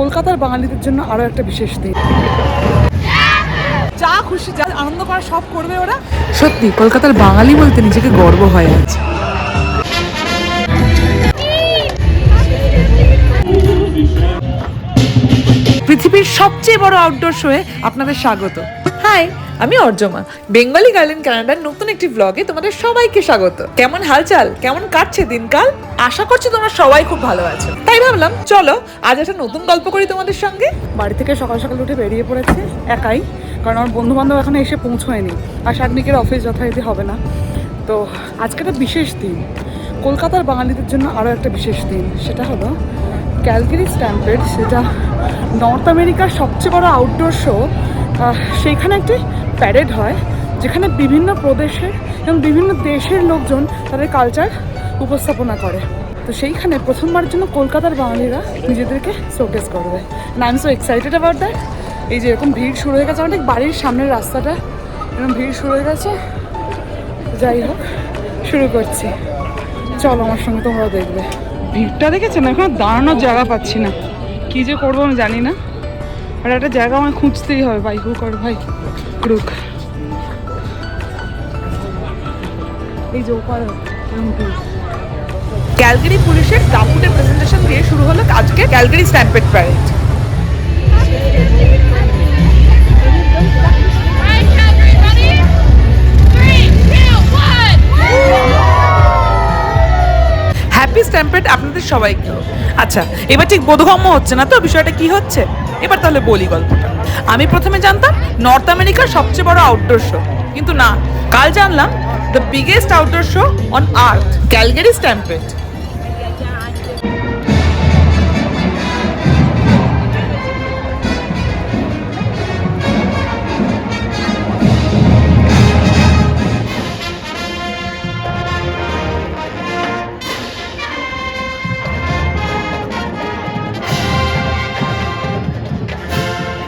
কলকাতার বাঙালিদের জন্য আরও একটা বিশেষ দিন। যা খুশি যা আনন্দ করা সব করবে ওরা। সত্যি কলকাতার বাঙালি বলতে নিজেকে গর্ব হয় আজ। পৃথিবীর সবচেয়ে বড় আউটডোর শোয়ে আপনাদের স্বাগত। হাই আমি অর্জমা। বেঙ্গলি গার্ল ইন কানাডার নতুন একটি ব্লগে তোমাদের সবাইকে স্বাগত। কেমন হালচাল? কেমন কাটছে দিনকাল? আশা করছি তোমরা সবাই খুব ভালো আছো। তাই ভাবলাম, চলো, আজ একটা নতুন গল্প করি তোমাদের সঙ্গে। বাড়ি থেকে সকাল সকাল উঠে বেরিয়ে পড়েছে, একাই। কারণ আমার বন্ধু বান্ধব এখনও এসে পৌঁছয়নি। আর শাগনিকের অফিস যথারীতি হবে না। তো, আজকে একটা বিশেষ দিন। কলকাতার বাঙালিদের জন্য আরও একটা বিশেষ দিন। সেটা হলো ক্যালগেরি স্ট্যাম্পেড সেটা নর্থ আমেরিকার সবচেয়ে বড় আউটডোর শো সেইখানে একটি প্যারেড হয়, যেখানে বিভিন্ন প্রদেশের এবং বিভিন্ন দেশের লোকজন তাদের কালচার উপস্থাপনা করে। তো সেইখানে প্রথমবারের জন্য কলকাতার বাঙালিরা নিজেদেরকে শোকেস করবে। I am so excited about that এই যে এরকম ভিড় শুরু হয়ে গেছে ঠিক বাড়ির সামনের রাস্তাটা এরকম ভিড় শুরু হয়ে গেছে। যাই হোক, শুরু করছি। চলো আমার সঙ্গে তোমরা দেখবে। ভিড়টা দেখেছ না? এখন দাঁড়ানোর জায়গা পাচ্ছি না। কি যে করব আমি জানি না। আর একটা জায়গা আমায় খুঁজতেই হবে। ভাই হু কর, ভাই। ক্রুক এই যে ওপারে। ক্যালগারি পুলিশের দাপুটে প্রেজেন্টেশন দিয়ে শুরু হলো আজকে Calgary Stampede parade. Happy Stampede আপনাদের সবাইকে। আচ্ছা এবার ঠিক বোধগম্য হচ্ছে না তো? বিষয়টা কি হচ্ছে? এবার তাহলে বলি গল্পটা। আমি প্রথমে জানতাম নর্থ আমেরিকার সবচেয়ে বড় আউটডোর শো কিন্তু না, কাল জানলাম the biggest outdoor show on earth Calgary Stampede.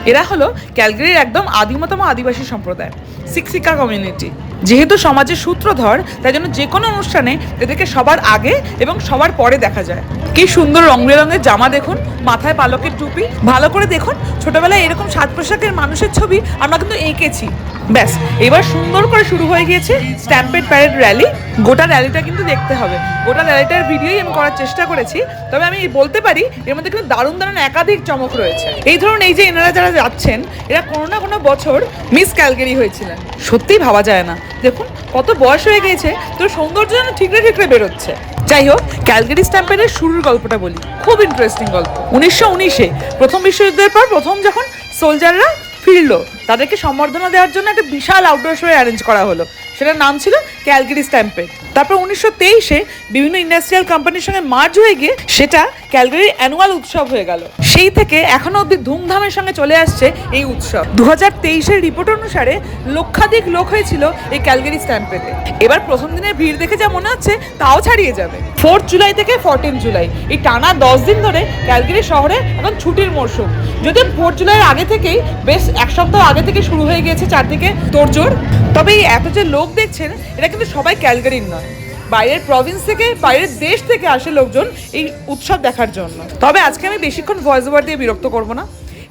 এরা হলো ক্যালগারির একদম আদিমতম আদিবাসী সম্প্রদায় সিক্সিকা কমিউনিটি যেহেতু সমাজের সূত্রধর, তাই জন্য যে কোনো অনুষ্ঠানে এদেরকে সবার আগে এবং সবার পরে দেখা যায়। কি সুন্দর রং বেরঙের জামা দেখুন, মাথায় পালকের টুপি, ভালো করে দেখুন, ছোটবেলায় এরকম সাত পোশাকের মানুষের ছবি আমরা কিন্তু এঁকেছি। ব্যাস, এবার সুন্দর করে শুরু হয়ে গিয়েছে স্ট্যাম্পেড প্যারেড র্যালি গোটা র্যালিটা কিন্তু দেখতে হবে। গোটা র্যালিটার ভিডিওই আমি করার চেষ্টা করেছি। তবে আমি বলতে পারি, এর মধ্যে কিন্তু দারুণ দারুণ একাধিক চমক রয়েছে। এই ধরুন, এই যে এনারা যারা যাচ্ছেন, এরা কোনো না কোনো বছর মিস ক্যালগেরি হয়েছিলেন। সত্যিই ভাবা যায় না। দেখুন, কত বয়স হয়ে গেছে তো সৌন্দর্য যেন ঠিকরে ঠিকরে বেরোচ্ছে। যাই হোক ক্যালগেরি স্ট্যাম্পেডের শুরুর গল্পটা বলি। খুব ইন্টারেস্টিং গল্প। উনিশশো উনিশে প্রথম বিশ্বযুদ্ধের পর প্রথম যখন সোলজাররা ফিরলো, তাদেরকে সম্বর্ধনা দেওয়ার জন্য একটা বিশাল আউটডোর শো অ্যারেঞ্জ করা হলো। সেটার নাম ছিল ক্যালগিরি স্ট্যাম্পেড। তারপর উনিশশো তেইশে বিভিন্ন ইন্ডাস্ট্রিয়াল কোম্পানির সঙ্গে মার্জ হয়ে গিয়ে সেটা ক্যালগারির অ্যানুয়াল উৎসব হয়ে গেল। সেই থেকে এখনও অব্দি ধুমধামের সঙ্গে চলে আসছে এই উৎসব। দু হাজার তেইশের রিপোর্ট অনুসারে লক্ষাধিক লোক হয়েছিল এই ক্যালগারি স্ট্যাম্পেডে। এবার প্রথম দিনের ভিড় দেখে যা মনে হচ্ছে তাও ছাড়িয়ে যাবে। ফোর্থ জুলাই থেকে ফোরটিন জুলাই, এই টানা দশ দিন ধরে ক্যালগারি শহরে এখন ছুটির মরশুম। যদিও ফোর্থ জুলাইয়ের আগে থেকেই বেশ এক সপ্তাহ আগে থেকে শুরু হয়ে গিয়েছে চারদিকে তোড়জোড়। তবে এই এত যে লোক দেখছেন, এটা কিন্তু সবাই ক্যালগারির নয়। বাইরের প্রভিন্স থেকে, বাইরের দেশ থেকে আসে লোকজন এই উৎসব দেখার জন্য। তবে আজকে আমি বেশিক্ষণ ভয়েস ওভার দিয়ে বিরক্ত করব না।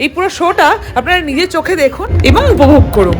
এই পুরো শোটা আপনারা নিজের চোখে দেখুন এবং উপভোগ করুন।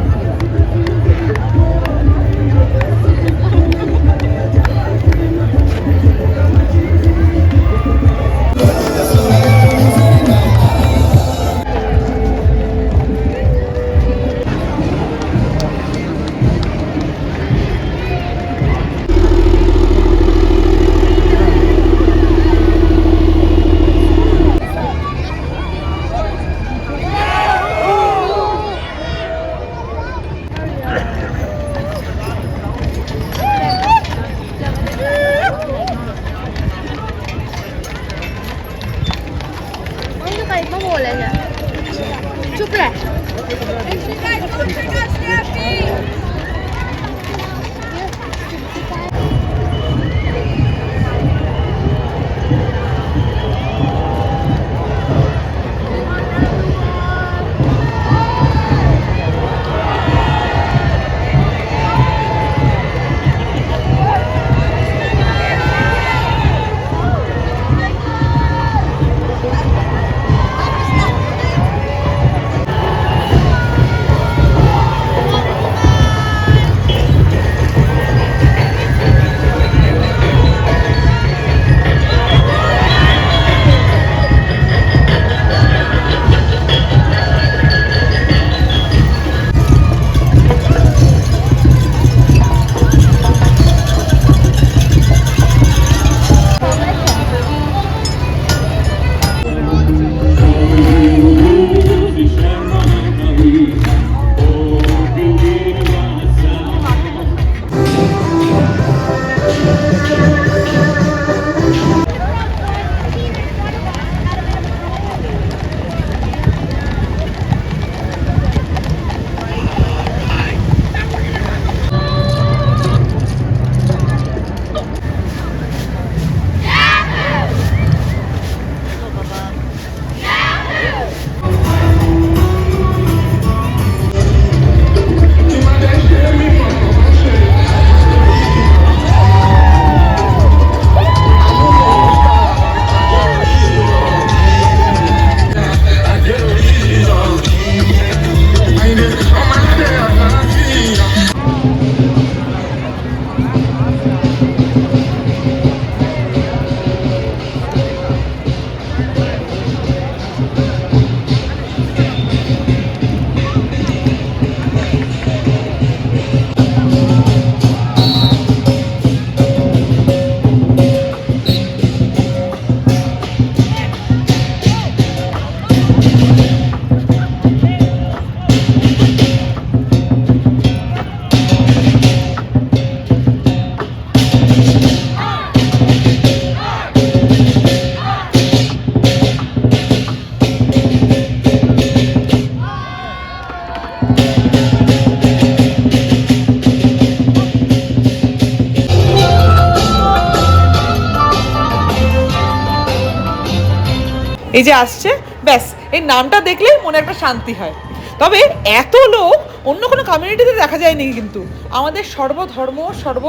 এই যে আসছে, ব্যাস, এই নামটা দেখলে মনে একটা শান্তি হয়। তবে এত লোক অন্য কোনো কমিউনিটিতে দেখা যায়নি কিন্তু। আমাদের সর্বধর্ম সর্ব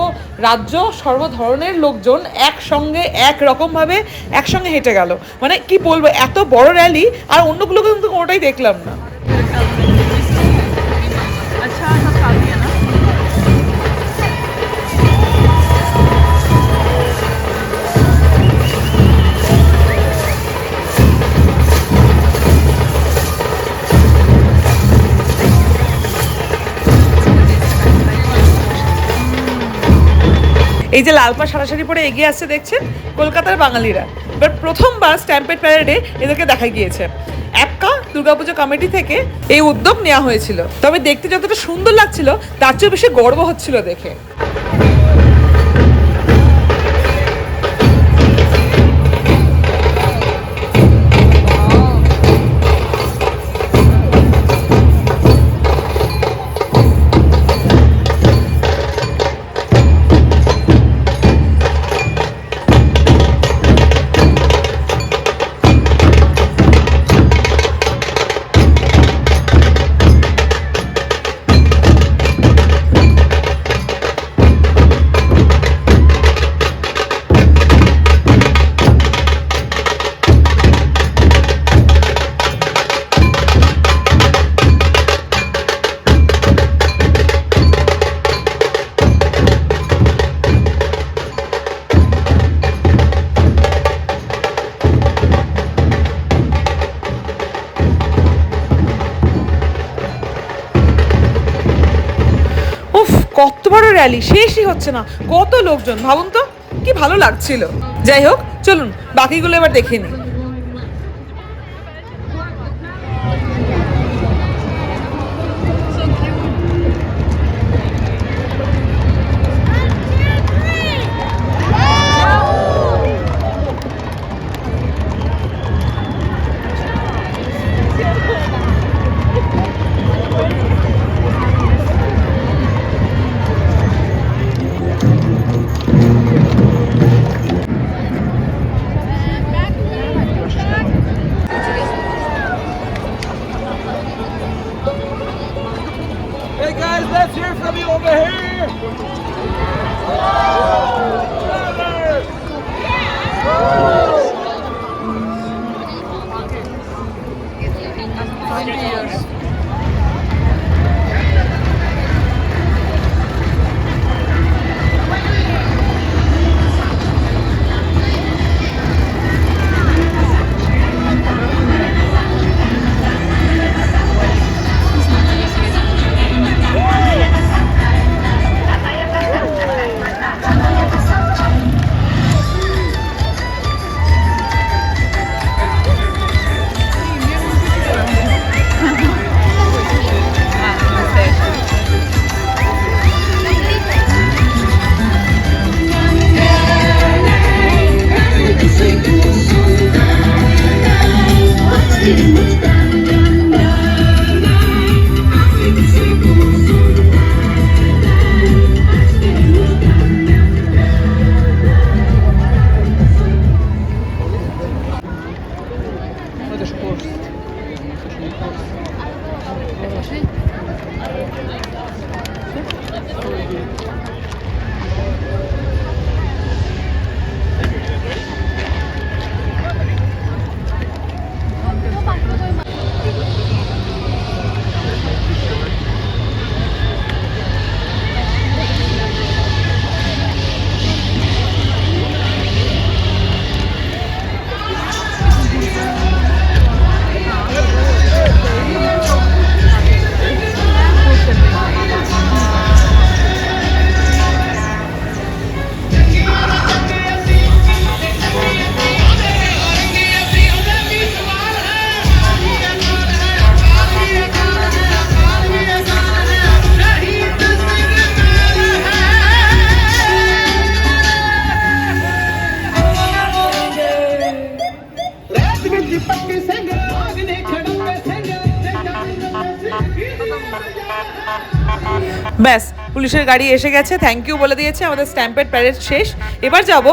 রাজ্য সর্ব ধরনের লোকজন একসঙ্গে, একরকমভাবে একসঙ্গে হেঁটে গেল। মানে কি বলব, এত বড় র্যালি আর অন্যগুলোকে কিন্তু কোনোটাই দেখলাম না। এই যে লালপা সারাসারি পরে এগিয়ে আসছে, দেখছেন? কলকাতার বাঙালিরা। এবার প্রথমবার স্ট্যাম্পেড প্যারেডে এদেরকে দেখা গিয়েছে। অ্যাপকা দুর্গাপুজো কমিটি থেকে এই উদ্যোগ নেওয়া হয়েছিল। তবে দেখতে যতটা সুন্দর লাগছিল, তার চেয়ে বেশি গর্ব হচ্ছিল দেখে। র্যালি শেষই হচ্ছে না। কত লোকজন, ভাবুন তো, কি ভালো লাগছিল। যাই হোক, চলুন, বাকিগুলো এবার দেখে নিই। পুলিশের গাড়ি এসে গেছে থ্যাংক ইউ বলে দিয়েছে, আমাদের স্ট্যাম্পেড প্যারেড শেষ। এবার যাব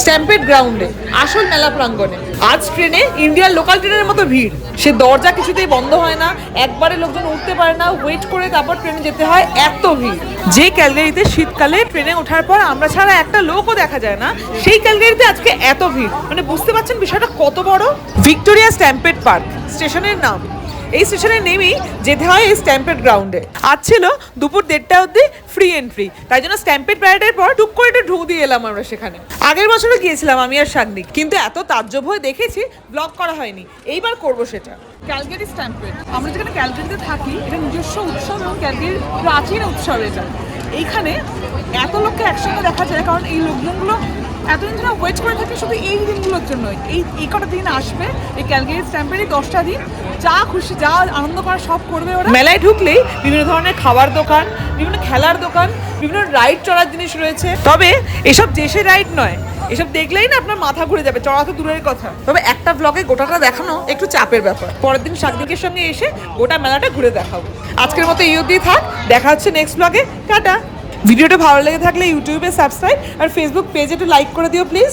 স্ট্যাম্পেড গ্রাউন্ডে আসল মেলা প্রাঙ্গণে। আজ ট্রেনে ইন্ডিয়ার লোকাল ট্রেনের মতো ভিড়। সে দরজা কিছুতেই বন্ধ হয় না, একবারে লোকজন উঠতে পারে না ওয়েট করে তারপর ট্রেনে যেতে হয়, এত ভিড়। যে ক্যালগারিতে শীতকালে ট্রেনে ওঠার পর আমরা ছাড়া একটা লোকও দেখা যায় না, সেই ক্যালগারিতে আজকে এত ভিড়। মানে বুঝতে পারছেন বিষয়টা কত বড়? ভিক্টোরিয়া স্ট্যাম্পেড পার্ক স্টেশনের নাম। এই স্টেশনে নেমেই যেতে হয় এই স্ট্যাম্পেড গ্রাউন্ডে আজ ছিল দুপুর দেড়টা অবধি ফ্রি এন্ট্রি তাই জন্য স্ট্যাম্পেড প্যারেডের পর টুক করে একটু ঢুক দিয়ে এলাম আমরা সেখানে। আগের বছরও গিয়েছিলাম আমি আর শাগনিক কিন্তু এত তাজ্জব হয়ে দেখেছি ব্লগ করা হয়নি। এইবার করব সেটা। ক্যালগেরি স্ট্যাম্পেড আমরা যেখানে ক্যালগেরিতে থাকি, এটা নিজস্ব উৎসব এবং ক্যালগেরির প্রাচীন উৎসব এটা। এইখানে এত লোককে একসঙ্গে দেখা যায়, কারণ এই লোকজনগুলো এতদিন ধরে ওয়েট করে থাকে শুধু এই দিনগুলোর জন্য এই এই কটা দিন আসবে, এই ক্যালগেরি স্ট্যাম্পের এই দশটা দিন, যা খুশি, যা আনন্দ করা সব করবে ওরা। মেলায় ঢুকলেই বিভিন্ন ধরনের খাবার দোকান, বিভিন্ন খেলার দোকান, বিভিন্ন রাইড চড়ার জিনিস রয়েছে। তবে এসব দেশে রাইড নয়, এসব দেখলেই না আপনার মাথা ঘুরে যাবে, চড়া তো দূরের কথা। তবে একটা ব্লগে গোটাটা দেখানো একটু চাপের ব্যাপার। পরের দিন শাকদিকের সঙ্গে এসে গোটা মেলাটা ঘুরে দেখাবো। আজকের মতো এই থাক, দেখা হচ্ছে নেক্সট ব্লগে টাটা! ভিডিওটা ভালো লেগে থাকলে ইউটিউবে সাবস্ক্রাইব আর ফেসবুক পেজে একটু লাইক করে দিও প্লিজ